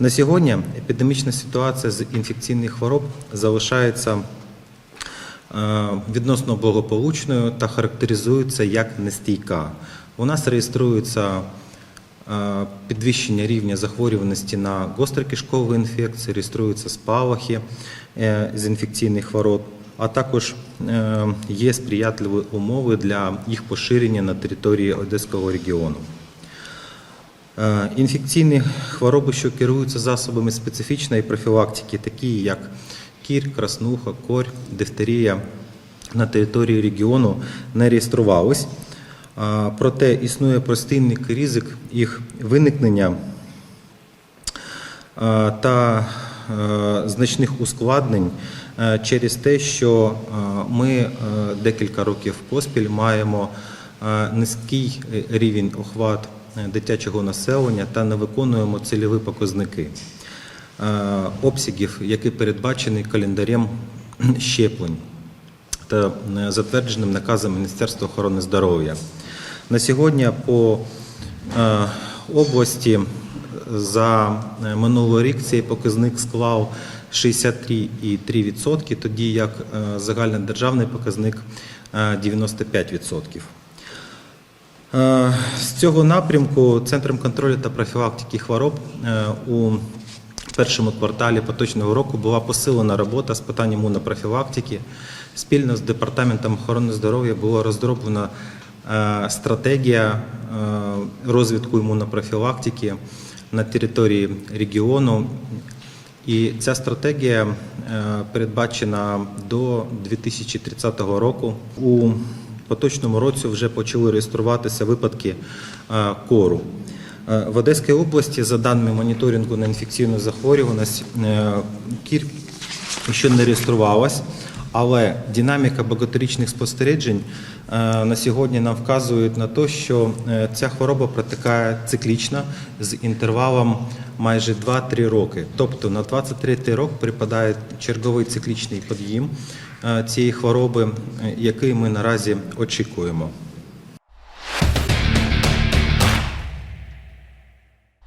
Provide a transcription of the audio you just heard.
На сьогодні епідемічна ситуація з інфекційних хвороб залишається е, відносно благополучною та характеризується як нестійка. У нас реєструється е, підвищення рівня захворюваності на гострокишкові інфекції, реєструються спалахи е, з інфекційних хвороб, а також є сприятливі умови для їх поширення на території Одеського регіону. Е, Інфекційні хвороби, що керуються засобами специфічної профілактики, такі як кір, краснуха, корь, дифтерія, на території регіону не реєструвались. Е, Проте існує простий ризик їх виникнення е, та значних ускладнень через те, що ми декілька років поспіль маємо низький рівень охват дитячого населення та не виконуємо цільові показники е, обсягів, які передбачені календарем щеплень та е, затвердженим наказом Міністерства охорони здоров'я. На сьогодні по е, області за е, минулий рік цей показник склав 63,3%, тоді як е, загальнодержавний показник е, 95%. Е, З цього напрямку Центром контролю та профілактики хвороб е, у першому кварталі поточного року була посилена робота з питань імунопрофілактики. Спільно з Департаментом охорони здоров'я була розроблена е, стратегія розвитку імунопрофілактики на території регіону. І ця стратегія передбачена до 2030 року. У поточному році вже почали реєструватися випадки е, кору. Е, В Одеській області, за даними моніторингу на інфекційну захворюваність, е, кір ще не реєструвалась, але динаміка багаторічних спостережень е, на сьогодні нам вказує на те, що е, ця хвороба протикає циклічно з інтервалом майже 2-3 роки. Тобто на 23 рок припадає черговий циклічний під'їм е, цієї хвороби, який ми наразі очікуємо.